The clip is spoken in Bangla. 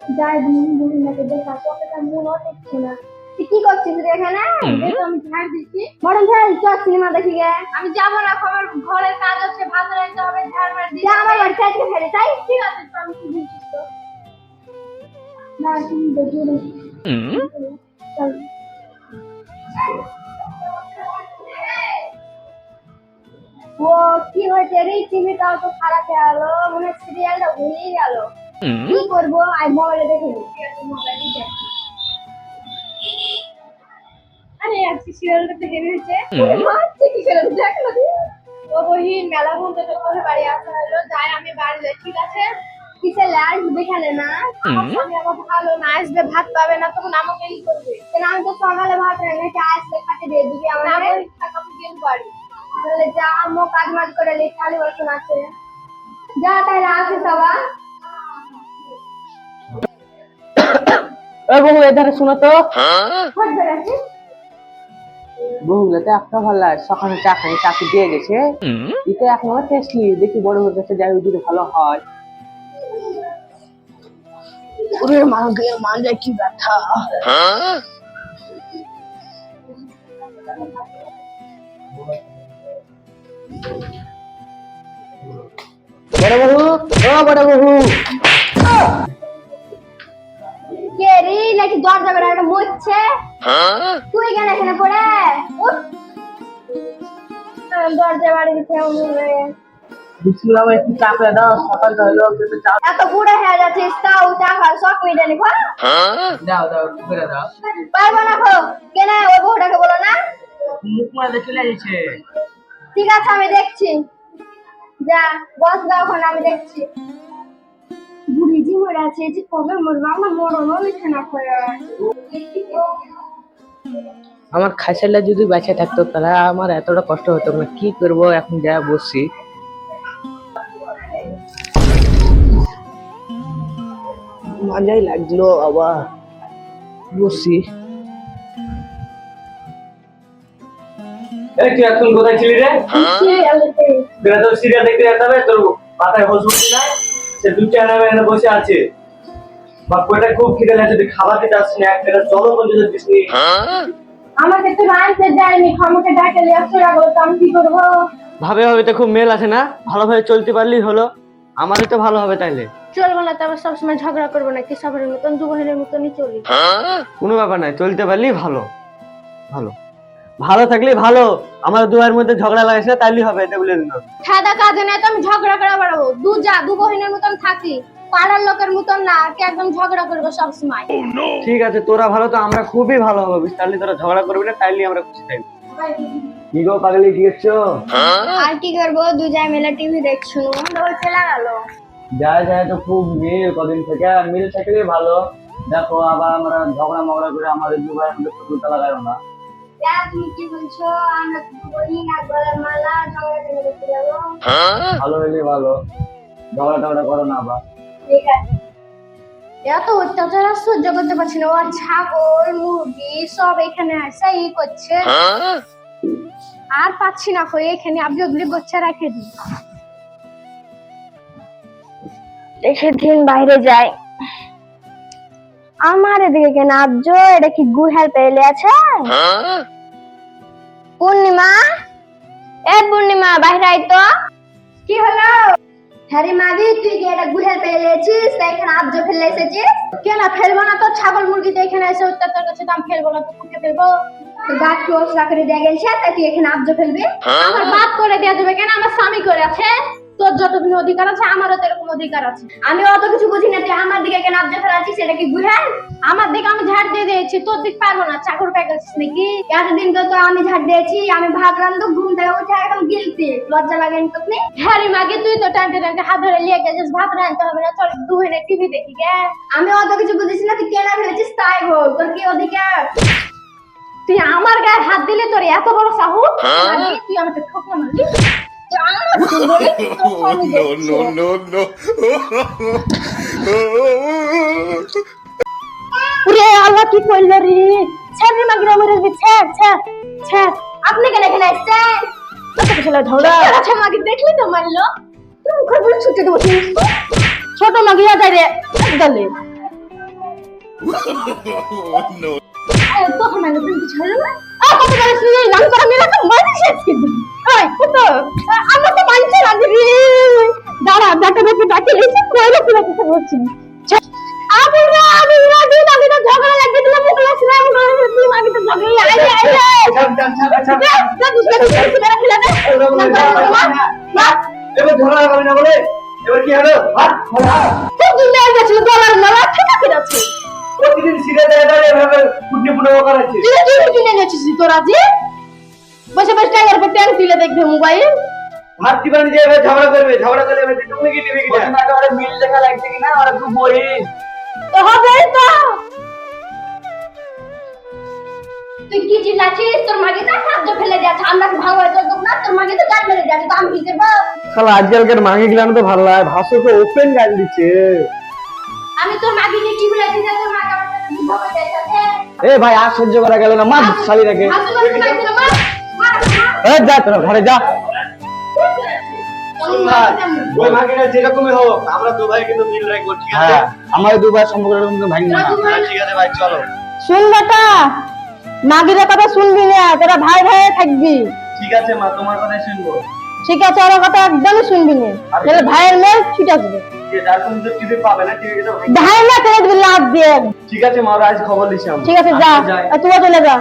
দেখা তোকে মনে না কি করছিস রে এখানে? আমি ঝাড় দিচ্ছি। বরং চল সিনেমা দেখি গে। আমি যাব না আমার ঘরের কাজ আছে ভাত রাখতে হবে ঝাড় মার দিই যা আমার বাড়িতে আজকে ফেলে তাই? ঠিক আছে তো আমি সুস্থ না তুমি দেখি চল। ও কি হয়েছে রে? টিভিটাও তো খারাপ হয়ে গেল মনে সিরিয়ালটা ভুলেই গেল। কি করব? আই মোবাইলে দেখে নিই। ঠিক আছে মোবাইলই দেখ আরে আজকে সিরিয়ালটা তো হেভি হয়েছে। হচ্ছে কি করে দেখ ও বহিন মেলা বলতে তো করে বাড়ি আসা হলো যাই আমি বাড়ি যাই। ঠিক আছে? কিসে লাইভ দেখালে না আমার আমার ভালো না আসবে ভাত পাবে না তখন আমাকে ই করবে। কেন আমি তো সকালে ভাত রেখে আসলে খাতে দিয়ে দিবি। না আমাকে বলি থাক আমি বাড়ি তাহলে যা আমো কাজ মাজ করে লে খালি আছে। যা তাহলে আসে সবা বহু এধারে শুনো তো। খোঁজ বেড়াচ্ছি বহুগুলো তো একটা ভালো সকালে চা খাই চাকরি দিয়ে গেছে। এটা এক নম্বর টেস্টলি দেখি বড় হয়ে গেছে যাই যদি ভালো হয়। ওরে মা গে মাঝে কি ব্যথা। বড় বহু ও বড় বহু দরজা বেড়া একটা মরছে। তুই কেন এখানে পড়ে? দরজা বাড়ি দিতে বুঝলাম একটু চা করে দাও সকাল হলো চা এত বুড়ে হয়ে যাচ্ছিস তাও চা খা সব মিটে নি দাও দাও করে দাও। পারব না খো। কেন ওই বউটাকে বলো না। মুখ মাঝে চলে গেছে ঠিক আছে আমি দেখছি। যা বস দাও ওখানে আমি দেখছি। বুড়ি জি মরে আছে যে কবে মরবে? আমার মরণও লিখে না করে আমার খাইসারটা যদি বেঁচে থাকতো তাহলে আমার এতটা কষ্ট হতো না। কি করব? এখন যা বসছি মজাই লাগল আবার বসছি তুই এখন কোথায় ছিলি রে? সিরিয়াল দেখতে যেতে হবে তোর মাথায় হোস উঠছি না? সে দু চার নামে এখানে বসে আছে। বা পেটে খুব খিদে লাগছে তুই খাবার আসছিস না এক টাকা জলও পর্যন্ত দিস নি। আমাকে তো রাঁধতে দেয়নি আমাকে ডাকে লাগল কি করব? ভাবে ভাবে তো খুব মেল আছে না ভালোভাবে চলতে পারলেই হলো আমারই তো ভালো হবে তাইলে। চলবো না তবে সবসময় ঝগড়া করব না কি সবের মতন দু বহিনের মতনই চলি। কোনো ব্যাপার নাই চলতে পারলেই ভালো ভালো। ভালো থাকলেই ভালো। আমার দুয়ের মধ্যে ঝগড়া লাগাইছে না তাইলেই হবে এটা বলে দিলাম। সাদা কাজে নাই তো আমি ঝগড়া করে বেড়াবো। দু যা দু বহিনের মতন থাকি। পাড়ার লোকের মতন না কে একদম ঝগড়া করব সবসময়। ঠিক আছে তোরা ভালো তো আমরা খুবই ভালো হবে। বুঝতে তোরা ঝগড়া করবি না তাইলেই আমরা খুশি থাকব। কি গো পাগলি কি করছ? আর কি করব? দু জায় মেলা টিভি দেখছ চলে গেল। যায় যায় তো খুব মিল কদিন থেকে। আর মিল থাকলে ভালো। দেখো আবার আমরা ঝগড়া মগড়া করে আমাদের দু ভাইয়ের মধ্যে শত্রুতা লাগাইও না। তুমি কি বলছো? আমরা বলি না গলার মালা ঝগড়া করে দেখতে যাব ভালো হইলে ভালো। ঝগড়া টগড়া করো না আবার ঠিক আছে। এত অত্যাচার আর সহ্য করতে পারছি না। ওর ছাগল মুরগি সব এখানে আসে ই করছে। আর পাচ্ছি না হয়ে এখানে আপনি ওগুলি বাচ্চা রেখে দিন দেখে দিন বাইরে যাই আমার এদিকে কেন আবজ এটা কি গুহাল পেলে আছে? পূর্ণিমা? এ পূর্ণিমা বাইরে আই তো। কি হলো? হ্যারি মাদি তুই কি এটা গুহাল পেলেছিস তাই এখানে আবজ ফেলে এসেছিস? কেন ফেলব না তো? ছাগল মুরগি তো এখানে এসে অত্যাচার করছে তো আমি ফেলব না তো কোথায় ফেলব। গাছ কি ওসরা করে দিয়ে গেছে তাই তুই এখানে আবজ ফেলবি। আমার বাপ করে দেওয়া যাবে কেন? আমার স্বামী করে আছে। তোর যতদিন অধিকার আছে আমারও তো এরকম অধিকার আছে। আমি অত কিছু বুঝি না তুই আমার দিকে কেন আবজ ফেলাচ্ছিস এটা কি গুহাল আমার দিকে আমি ঝাড় দিয়ে দিয়েছি তোর দিক পারব না চাকর পেয়ে গেছিস নাকি? এতদিন তো তো আমি ঝাড় দিয়েছি আমি ভাবলাম তো ঘুম থেকে উঠে একদম গিলতি লজ্জা লাগেনি তোকে? হ্যারি মাগে তুই তো টানতে টানতে হাত ধরে লিয়ে গেছিস ভাত রাখতে হবে না চল দু দুহেনে টিভি দেখি গে আমি অত কিছু বুঝিস না তুই কেনা ফেলেছিস তাই হোক তোর কি অধিকার? তুই আমার গায়ে হাত দিলে তোর এত বড় সাহস? মাগি, তুই আমাকে ঠকনা মারলি? আমার সুন্দরী, তোর স্বামী দেখছে। উরে আল্লাহ কি করল রে? ছেড় রে মাগি আমার ছেড় ছেড় ছেড়। আপনি কেন এখানে এসেছেন কত ছেলে ঝগড়া আচ্ছা মাগি দেখলি তো মারলো? তুমি মুখে বলে ছুটে দেবো ছোট মাগি আদায় রে গলে। তখন আমি তুমি কিছু হলো না আর কত করে শুনে গান করা মেলা তো শেষ কিন্তু ওই কত ডাকে এসে কইলে পুরো কথা বলছি আমি না আমি না দিন আমি তো ঝগড়া লাগিয়ে দিলাম মুখ লাগছে না মুখ লাগছে তুমি তো ঝগড়া আই আই ছাড়। না দুসরা দুসরা দুসরা মিলা দে এবার ঝগড়া করবি না বলে এবার কি হলো হাত হাত খুব গেছিল গলার মালা ঠিক আছে আছে প্রতিদিন সিরিয়াল দেখা দাঁড়িয়ে এভাবে ফুটনি ফুটে করাচ্ছে তুই তুই কিনে গেছিস, তোরা যে? বসে বসে টাকার উপর ট্যাঙ্ক তুলে দেখবে মোবাইল। দিবানি যে এবার ঝগড়া করবে ঝগড়া করলে এবার তুমি কি টিভি কি মিল দেখা লাগছে কিনা? ওরা খুব বহিস তো হবে তো। তুই কি চিল্লাছিস? তোর মাকে তো খাদ্য ফেলে যাচ্ছে আমরা ভালো হয়তো তো না। তোর মাকে তো গাল মেরে যাচ্ছে তো আমি কি করব? শালা আজকালকার মাগে গিলানো তো ভালো লাগে। ভাষা তো ওপেন গাল দিচ্ছে। আমি তোর মাকে নিয়ে টিভি লাগি না তোর আমার সাথে যাচ্ছে এ ভাই আর সহ্য করা গেল না। মার এ যা তোরা ঘরে যা। ওই মাগিটা যেরকমই হোক আমরা দু ভাই কিন্তু মিল রাখব ঠিক আছে? হ্যাঁ আমার দুবার সম্পর্ক কিন্তু ভাঙবে না। ঠিক আছে ভাই চলো। শুন বেটা মাগিদের কথা শুনবি না তোরা ভাই ভাই থাকবি। ঠিক আছে মা তোমার কথাই শুনব। ঠিক আছে ওর কথা একদমই শুনবি না। তাহলে ভাইয়ের মেয়ে ছুটে আসবে। যে যার তুমি তো টিভি পাবে না টিভি তো ভাই না তেরে দিবি লাভ দিয়ে। ঠিক আছে মা আজ খবর দিছি ঠিক আছে যা। তুইও চলে যা।